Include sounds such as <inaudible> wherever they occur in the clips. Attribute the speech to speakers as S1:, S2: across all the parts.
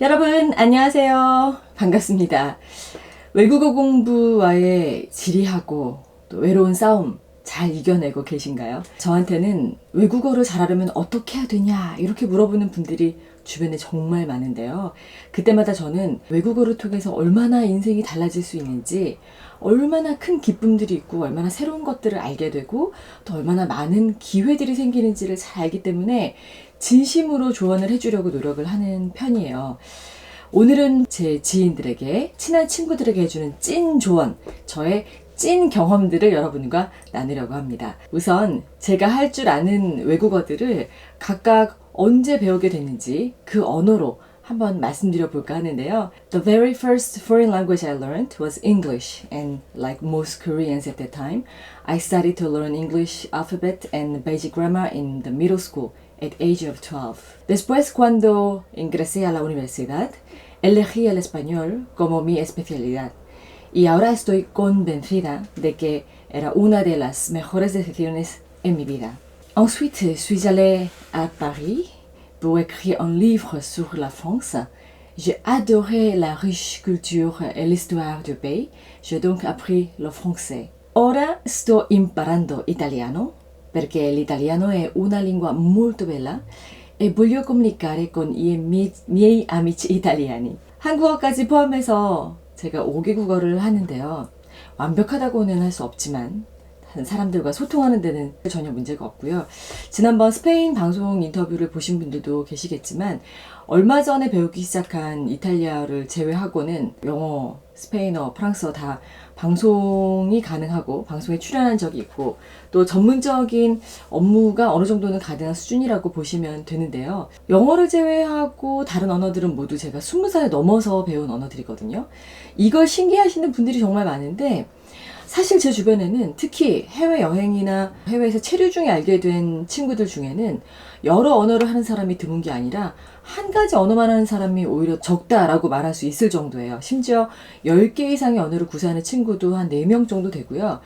S1: 여러분, 안녕하세요. 반갑습니다. 외국어 공부와의 지리하고 또 외로운 싸움 잘 이겨내고 계신가요? 저한테는 외국어를 잘하려면 어떻게 해야 되냐 이렇게 물어보는 분들이 주변에 정말 많은데요. 그때마다 저는 외국어를 통해서 얼마나 인생이 달라질 수 있는지, 얼마나 큰 기쁨들이 있고, 얼마나 새로운 것들을 알게 되고, 또 얼마나 많은 기회들이 생기는지를 잘 알기 때문에 진심으로 조언을 해주려고 노력을 하는 편이에요. 오늘은 제 지인들에게, 친한 친구들에게 해주는 찐 조언, 저의 찐 경험들을 여러분과 나누려고 합니다. 우선 제가 할 줄 아는 외국어들을 각각 언제 배우게 됐는지 그 언어로 한번 말씀드려 볼까 하는데요. The very first foreign language I learned was English, and like most Koreans at that time, I started to learn English alphabet and basic grammar in the middle school at age of 12. Después, cuando ingresé a la universidad, elegí el español como mi especialidad. Y ahora estoy convencida de que era una de las mejores decisiones en mi vida. Ensuite, suis allée à Paris pour écrire un livre sur la France. J'ai adoré la riche culture et l'histoire du pays. J'ai donc appris le français. Ora sto imparando italiano perché l'italiano è una lingua molto bella e voglio comunicare con i miei, amici italiani. 한국어까지 포함해서 제가 5개국어를 하는데요. 완벽하다고는 할 수 없지만 사람들과 소통하는 데는 전혀 문제가 없고요. 지난번 스페인 방송 인터뷰를 보신 분들도 계시겠지만 얼마 전에 배우기 시작한 이탈리아를 제외하고는 영어, 스페인어, 프랑스어 다 방송이 가능하고 방송에 출연한 적이 있고 또 전문적인 업무가 어느 정도는 가능한 수준이라고 보시면 되는데요. 영어를 제외하고 다른 언어들은 모두 제가 20살 넘어서 배운 언어들이거든요. 이걸 신기하시는 분들이 정말 많은데 사실 제 주변에는 특히 해외 여행이나 해외에서 체류 중에 알게 된 친구들 중에는 여러 언어를 하는 사람이 드문 게 아니라 한 가지 언어만 하는 사람이 오히려 적다라고 말할 수 있을 정도예요. 심지어 10개 이상의 언어를 구사하는 친구도 한 4명 정도 되고요.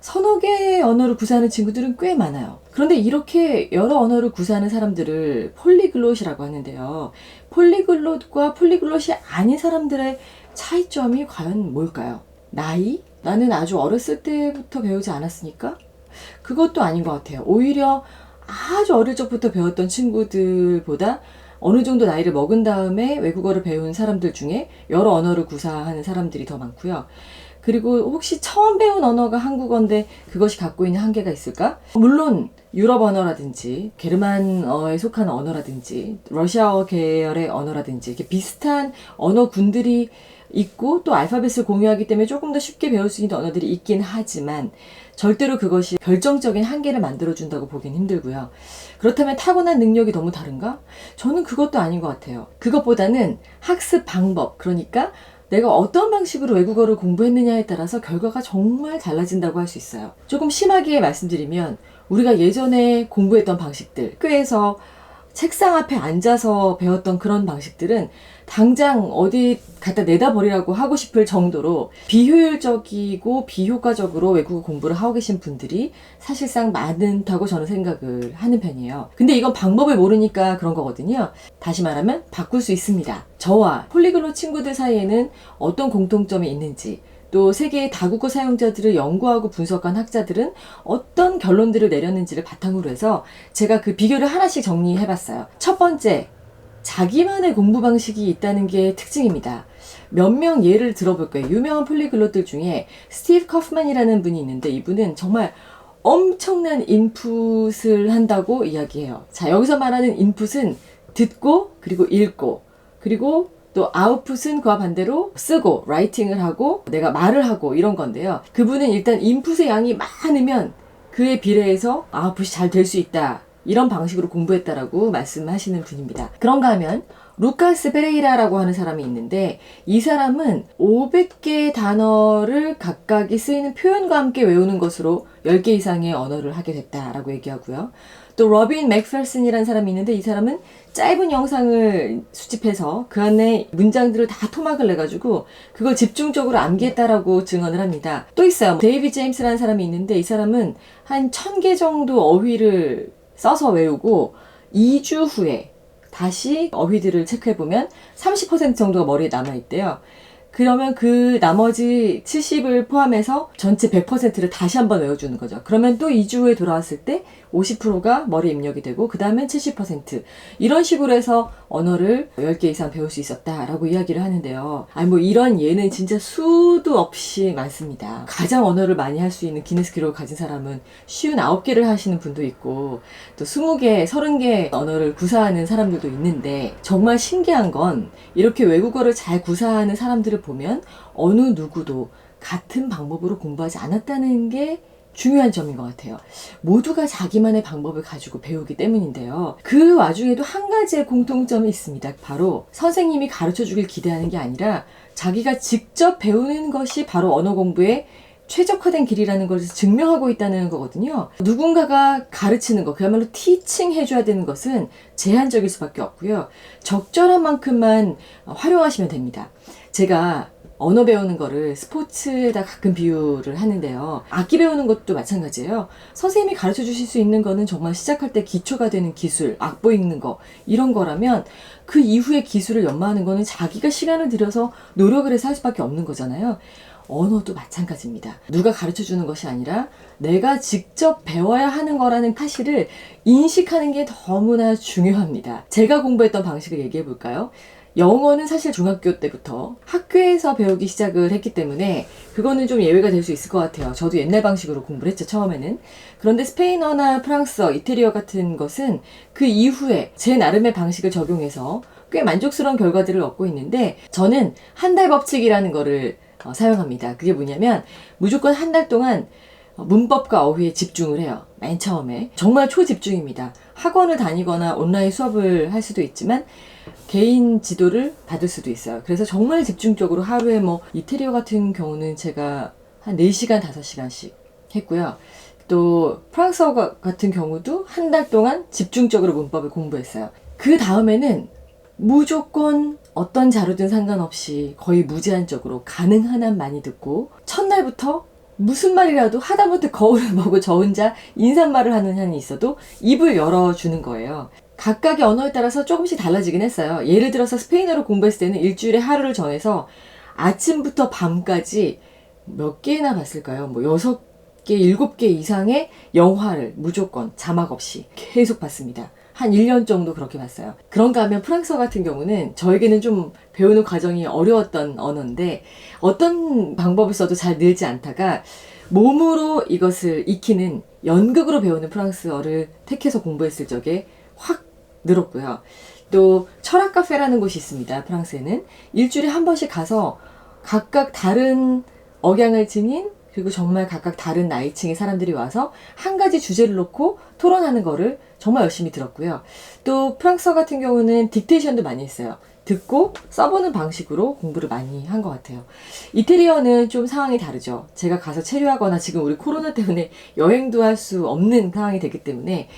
S1: 서너 개의 언어를 구사하는 친구들은 꽤 많아요. 그런데 이렇게 여러 언어를 구사하는 사람들을 폴리글롯이라고 하는데요. 폴리글롯과 폴리글롯이 아닌 사람들의 차이점이 과연 뭘까요? 나이? 나는 아주 어렸을 때부터 배우지 않았으니까? 그것도 아닌 것 같아요. 오히려 아주 어릴 적부터 배웠던 친구들보다 어느 정도 나이를 먹은 다음에 외국어를 배운 사람들 중에 여러 언어를 구사하는 사람들이 더 많고요. 그리고 혹시 처음 배운 언어가 한국어인데 그것이 갖고 있는 한계가 있을까? 물론 유럽 언어라든지 게르만어에 속한 언어라든지 러시아어 계열의 언어라든지 이렇게 비슷한 언어군들이 있고 또 알파벳을 공유하기 때문에 조금 더 쉽게 배울 수 있는 언어들이 있긴 하지만 절대로 그것이 결정적인 한계를 만들어준다고 보긴 힘들고요. 그렇다면 타고난 능력이 너무 다른가? 저는 그것도 아닌 것 같아요. 그것보다는 학습 방법, 그러니까 내가 어떤 방식으로 외국어를 공부했느냐에 따라서 결과가 정말 달라진다고 할 수 있어요. 조금 심하게 말씀드리면 우리가 예전에 공부했던 방식들, 학교에서 책상 앞에 앉아서 배웠던 그런 방식들은 당장 어디 갖다 내다버리라고 하고 싶을 정도로 비효율적이고 비효과적으로 외국어 공부를 하고 계신 분들이 사실상 많다고 저는 생각을 하는 편이에요. 근데 이건 방법을 모르니까 그런 거거든요. 다시 말하면 바꿀 수 있습니다. 저와 폴리글로 친구들 사이에는 어떤 공통점이 있는지 또 세계의 다국어 사용자들을 연구하고 분석한 학자들은 어떤 결론들을 내렸는지를 바탕으로 해서 제가 그 비교를 하나씩 정리해 봤어요. 첫 번째, 자기만의 공부 방식이 있다는 게 특징입니다. 몇 명 예를 들어볼까요? 유명한 폴리글롯들 중에 스티브 커프만이라는 분이 있는데 이분은 정말 엄청난 인풋을 한다고 이야기해요. 자, 여기서 말하는 인풋은 듣고, 그리고 읽고, 그리고 또 아웃풋은 그와 반대로 쓰고 라이팅을 하고 내가 말을 하고 이런 건데요. 그분은 일단 인풋의 양이 많으면 그에 비례해서 아웃풋이 잘 될 수 있다. 이런 방식으로 공부했다라고 말씀하시는 분입니다. 그런가 하면 루카스 페레이라라고 하는 사람이 있는데 이 사람은 500개의 단어를 각각이 쓰이는 표현과 함께 외우는 것으로 10개 이상의 언어를 하게 됐다라고 얘기하고요. 또 러빈 맥펠슨이라는 사람이 있는데 이 사람은 짧은 영상을 수집해서 그 안에 문장들을 다 토막을 내가지고 그걸 집중적으로 암기했다라고 증언을 합니다. 또 있어요. 데이비 제임스라는 사람이 있는데 이 사람은 한 천 개 정도 어휘를 써서 외우고 2주 후에 다시 어휘들을 체크해보면 30% 정도가 머리에 남아있대요. 그러면 그 나머지 70을 포함해서 전체 100%를 다시 한번 외워주는 거죠. 그러면 또 2주 후에 돌아왔을 때 50%가 머리에 입력이 되고 그 다음엔 70% 이런 식으로 해서 언어를 10개 이상 배울 수 있었다라고 이야기를 하는데요. 아니 뭐 이런 예는 진짜 수도 없이 많습니다. 가장 언어를 많이 할 수 있는 기네스 기록을 가진 사람은 쉬운 9개를 하시는 분도 있고 또 20개, 30개 언어를 구사하는 사람들도 있는데 정말 신기한 건 이렇게 외국어를 잘 구사하는 사람들을 보면 어느 누구도 같은 방법으로 공부하지 않았다는 게 중요한 점인 것 같아요. 모두가 자기만의 방법을 가지고 배우기 때문인데요. 그 와중에도 한 가지의 공통점이 있습니다. 바로 선생님이 가르쳐 주길 기대하는 게 아니라 자기가 직접 배우는 것이 바로 언어 공부의 최적화된 길이라는 것을 증명하고 있다는 거거든요. 누군가가 가르치는 것, 그야말로 티칭 해줘야 되는 것은 제한적일 수밖에 없고요. 적절한 만큼만 활용하시면 됩니다. 제가 언어 배우는 거를 스포츠에다 가끔 비유를 하는데요. 악기 배우는 것도 마찬가지예요. 선생님이 가르쳐 주실 수 있는 거는 정말 시작할 때 기초가 되는 기술, 악보 읽는 거, 이런 거라면 그 이후에 기술을 연마하는 거는 자기가 시간을 들여서 노력을 해서 할 수밖에 없는 거잖아요. 언어도 마찬가지입니다. 누가 가르쳐 주는 것이 아니라 내가 직접 배워야 하는 거라는 사실을 인식하는 게 너무나 중요합니다. 제가 공부했던 방식을 얘기해 볼까요? 영어는 사실 중학교 때부터 학교에서 배우기 시작을 했기 때문에 그거는 좀 예외가 될 수 있을 것 같아요. 저도 옛날 방식으로 공부를 했죠, 처음에는. 그런데 스페인어나 프랑스어, 이태리어 같은 것은 그 이후에 제 나름의 방식을 적용해서 꽤 만족스러운 결과들을 얻고 있는데 저는 한 달 법칙이라는 거를 어, 사용합니다. 그게 뭐냐면 무조건 한 달 동안 문법과 어휘에 집중을 해요. 맨 처음에. 정말 초집중입니다. 학원을 다니거나 온라인 수업을 할 수도 있지만 개인 지도를 받을 수도 있어요. 그래서 정말 집중적으로 하루에 뭐 이태리어 같은 경우는 제가 한 4시간, 5시간씩 했고요. 또 프랑스어 같은 경우도 한 달 동안 집중적으로 문법을 공부했어요. 그 다음에는 무조건 어떤 자료든 상관없이 거의 무제한적으로 가능한 한 많이 듣고 첫날부터 무슨 말이라도 하다못해 거울을 <laughs> 보고 저 혼자 인사말을 하는 한이 있어도 입을 열어주는 거예요. 각각의 언어에 따라서 조금씩 달라지긴 했어요. 예를 들어서 스페인어를 공부했을 때는 일주일에 하루를 정해서 아침부터 밤까지 몇 개나 봤을까요? 뭐 여섯 개, 일곱 개 이상의 영화를 무조건 자막 없이 계속 봤습니다. 한 1년 정도 그렇게 봤어요. 그런가 하면 프랑스어 같은 경우는 저에게는 좀 배우는 과정이 어려웠던 언어인데 어떤 방법을 써도 잘 늘지 않다가 몸으로 이것을 익히는 연극으로 배우는 프랑스어를 택해서 공부했을 적에 확 늘었고요. 또 철학 카페라는 곳이 있습니다. 프랑스에는 일주일에 한 번씩 가서 각각 다른 억양을 지닌 그리고 정말 각각 다른 나이층의 사람들이 와서 한 가지 주제를 놓고 토론하는 거를 정말 열심히 들었고요. 또 프랑스어 같은 경우는 딕테이션도 많이 했어요. 듣고 써보는 방식으로 공부를 많이 한 것 같아요. 이태리어는 좀 상황이 다르죠. 제가 가서 체류하거나 지금 우리 코로나 때문에 <laughs> 여행도 할 수 없는 상황이 되기 때문에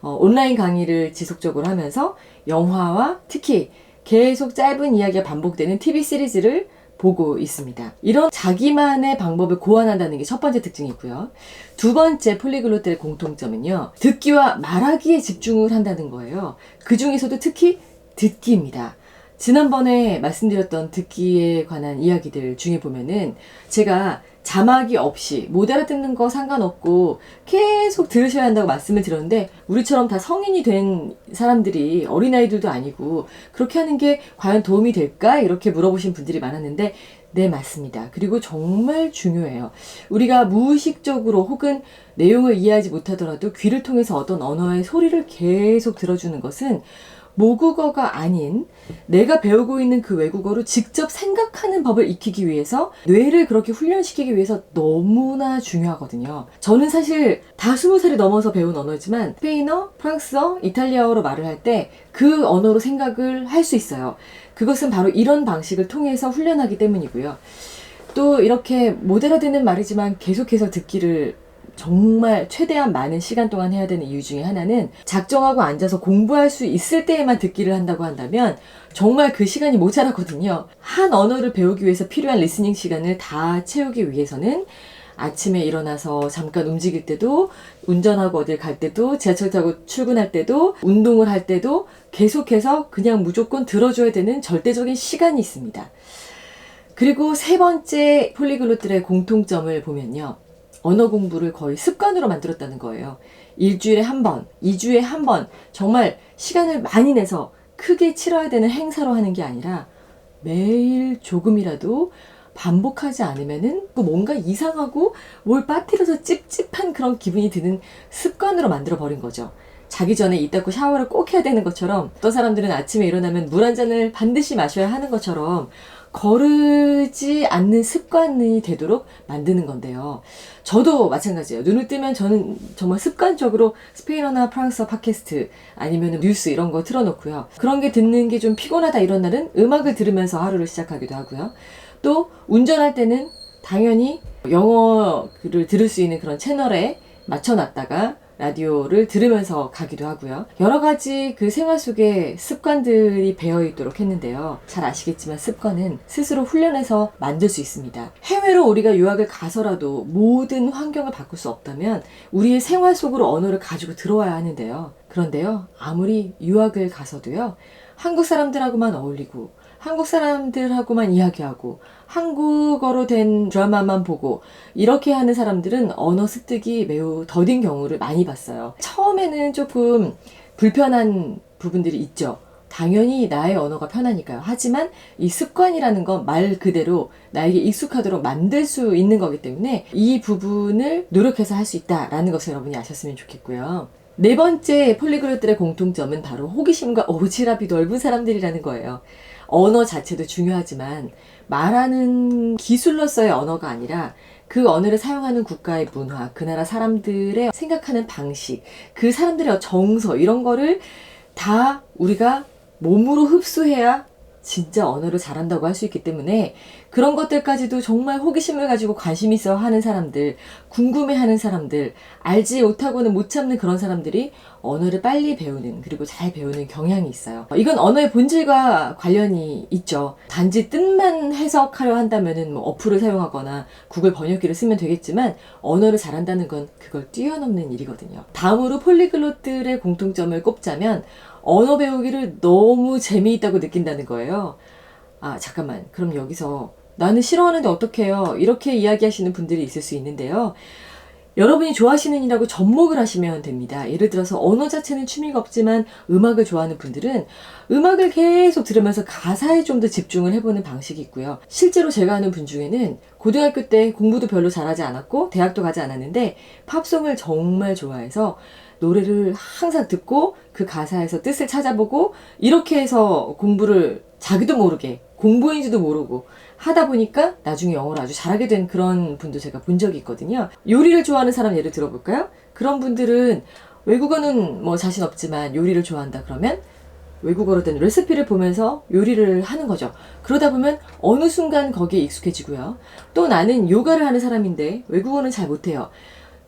S1: 어, 온라인 강의를 지속적으로 하면서 영화와 특히 계속 짧은 이야기가 반복되는 TV 시리즈를 보고 있습니다. 이런 자기만의 방법을 고안한다는 게 첫 번째 특징이고요. 두 번째 폴리글로트의 공통점은요. 듣기와 말하기에 집중을 한다는 거예요. 그 중에서도 특히 듣기입니다. 지난번에 말씀드렸던 듣기에 관한 이야기들 중에 보면은 제가 자막이 없이 못 알아듣는 거 상관없고 계속 들으셔야 한다고 말씀을 드렸는데 우리처럼 다 성인이 된 사람들이 어린아이들도 아니고 그렇게 하는 게 과연 도움이 될까? 이렇게 물어보신 분들이 많았는데 네, 맞습니다. 그리고 정말 중요해요. 우리가 무의식적으로 혹은 내용을 이해하지 못하더라도 귀를 통해서 어떤 언어의 소리를 계속 들어주는 것은 모국어가 아닌 내가 배우고 있는 그 외국어로 직접 생각하는 법을 익히기 위해서 뇌를 그렇게 훈련시키기 위해서 너무나 중요하거든요. 저는 사실 다 스무 살이 넘어서 배운 언어지만 스페인어, 프랑스어, 이탈리아어로 말을 할 때 그 언어로 생각을 할 수 있어요. 그것은 바로 이런 방식을 통해서 훈련하기 때문이고요. 또 이렇게 못 알아듣는 말이지만 계속해서 듣기를 정말 최대한 많은 시간 동안 해야 되는 이유 중에 하나는 작정하고 앉아서 공부할 수 있을 때에만 듣기를 한다고 한다면 정말 그 시간이 모자라거든요. 한 언어를 배우기 위해서 필요한 리스닝 시간을 다 채우기 위해서는 아침에 일어나서 잠깐 움직일 때도 운전하고 어딜 갈 때도 지하철 타고 출근할 때도 운동을 할 때도 계속해서 그냥 무조건 들어줘야 되는 절대적인 시간이 있습니다. 그리고 세 번째 폴리글롯들의 공통점을 보면요. 언어 공부를 거의 습관으로 만들었다는 거예요. 일주일에 한 번, 이주에 한 번, 정말 시간을 많이 내서 크게 치러야 되는 행사로 하는 게 아니라 매일 조금이라도 반복하지 않으면은 그 뭔가 이상하고 뭘 빠뜨려서 찝찝한 그런 기분이 드는 습관으로 만들어 버린 거죠. 자기 전에 이따고 샤워를 꼭 해야 되는 것처럼 어떤 사람들은 아침에 일어나면 물 한 잔을 반드시 마셔야 하는 것처럼 거르지 않는 습관이 되도록 만드는 건데요. 저도 마찬가지예요. 눈을 뜨면 저는 정말 습관적으로 스페인어나 프랑스어 팟캐스트 아니면 뉴스 이런 거 틀어놓고요. 그런 게 듣는 게 좀 피곤하다 이런 날은 음악을 들으면서 하루를 시작하기도 하고요. 또 운전할 때는 당연히 영어를 들을 수 있는 그런 채널에 맞춰놨다가 라디오를 들으면서 가기도 하고요. 여러 가지 그 생활 속에 습관들이 배어 있도록 했는데요. 잘 아시겠지만 습관은 스스로 훈련해서 만들 수 있습니다. 해외로 우리가 유학을 가서라도 모든 환경을 바꿀 수 없다면 우리의 생활 속으로 언어를 가지고 들어와야 하는데요. 그런데요, 아무리 유학을 가서도요, 한국 사람들하고만 어울리고 한국 사람들하고만 이야기하고 한국어로 된 드라마만 보고 이렇게 하는 사람들은 언어 습득이 매우 더딘 경우를 많이 봤어요. 처음에는 조금 불편한 부분들이 있죠. 당연히 나의 언어가 편하니까요. 하지만 이 습관이라는 건 말 그대로 나에게 익숙하도록 만들 수 있는 거기 때문에 이 부분을 노력해서 할 수 있다라는 것을 여러분이 아셨으면 좋겠고요. 네 번째 폴리글롯들의 공통점은 바로 호기심과 오지랖이 넓은 사람들이라는 거예요. 언어 자체도 중요하지만 말하는 기술로서의 언어가 아니라 그 언어를 사용하는 국가의 문화, 그 나라 사람들의 생각하는 방식, 그 사람들의 정서 이런 거를 다 우리가 몸으로 흡수해야 진짜 언어를 잘한다고 할 수 있기 때문에 그런 것들까지도 정말 호기심을 가지고 관심 있어 하는 사람들, 궁금해 하는 사람들, 알지 못하고는 못 참는 그런 사람들이 언어를 빨리 배우는, 그리고 잘 배우는 경향이 있어요. 이건 언어의 본질과 관련이 있죠. 단지 뜻만 해석하려 한다면은 뭐 어플을 사용하거나 구글 번역기를 쓰면 되겠지만 언어를 잘한다는 건 그걸 뛰어넘는 일이거든요. 다음으로 폴리글롯들의 공통점을 꼽자면 언어 배우기를 너무 재미있다고 느낀다는 거예요. 아, 잠깐만. 그럼 여기서 나는 싫어하는데 어떡해요? 이렇게 이야기하시는 분들이 있을 수 있는데요. 여러분이 좋아하시는 일하고 접목을 하시면 됩니다. 예를 들어서 언어 자체는 취미가 없지만 음악을 좋아하는 분들은 음악을 계속 들으면서 가사에 좀 더 집중을 해보는 방식이 있고요. 실제로 제가 아는 분 중에는 고등학교 때 공부도 별로 잘하지 않았고 대학도 가지 않았는데 팝송을 정말 좋아해서 노래를 항상 듣고 그 가사에서 뜻을 찾아보고 이렇게 해서 공부를 자기도 모르게 공부인지도 모르고 하다 보니까 나중에 영어를 아주 잘하게 된 그런 분도 제가 본 적이 있거든요. 요리를 좋아하는 사람 예를 들어볼까요? 그런 분들은 외국어는 뭐 자신 없지만 요리를 좋아한다 그러면 외국어로 된 레시피를 보면서 요리를 하는 거죠. 그러다 보면 어느 순간 거기에 익숙해지고요. 또 나는 요가를 하는 사람인데 외국어는 잘 못해요.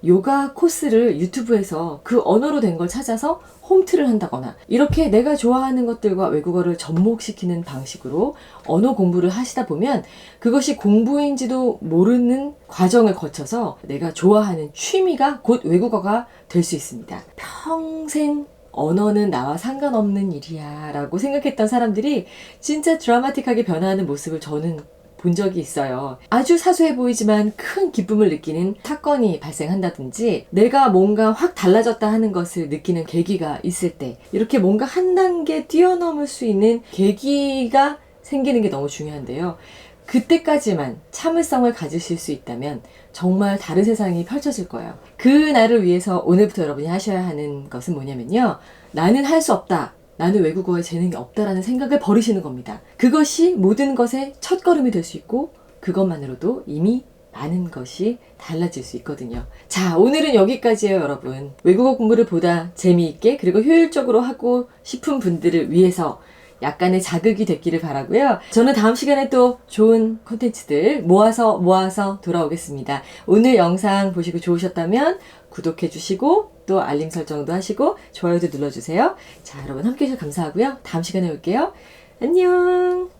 S1: 요가 코스를 유튜브에서 그 언어로 된 걸 찾아서 홈트를 한다거나 이렇게 내가 좋아하는 것들과 외국어를 접목시키는 방식으로 언어 공부를 하시다 보면 그것이 공부인지도 모르는 과정을 거쳐서 내가 좋아하는 취미가 곧 외국어가 될 수 있습니다. 평생 언어는 나와 상관없는 일이야 라고 생각했던 사람들이 진짜 드라마틱하게 변화하는 모습을 저는 본 적이 있어요. 아주 사소해 보이지만 큰 기쁨을 느끼는 사건이 발생한다든지 내가 뭔가 확 달라졌다 하는 것을 느끼는 계기가 있을 때 이렇게 뭔가 한 단계 뛰어넘을 수 있는 계기가 생기는 게 너무 중요한데요. 그때까지만 참을성을 가지실 수 있다면 정말 다른 세상이 펼쳐질 거예요. 그 날을 위해서 오늘부터 여러분이 하셔야 하는 것은 뭐냐면요. 나는 할 수 없다. 나는 외국어에 재능이 없다라는 생각을 버리시는 겁니다. 그것이 모든 것의 첫 걸음이 될 수 있고 그것만으로도 이미 많은 것이 달라질 수 있거든요. 자, 오늘은 여기까지예요, 여러분. 외국어 공부를 보다 재미있게 그리고 효율적으로 하고 싶은 분들을 위해서 약간의 자극이 됐기를 바라고요. 저는 다음 시간에 또 좋은 콘텐츠들 모아서 모아서 돌아오겠습니다. 오늘 영상 보시고 좋으셨다면 구독해 주시고 또 알림 설정도 하시고 좋아요도 눌러주세요. 자, 여러분 함께 해주셔서 감사하고요. 다음 시간에 올게요. 안녕!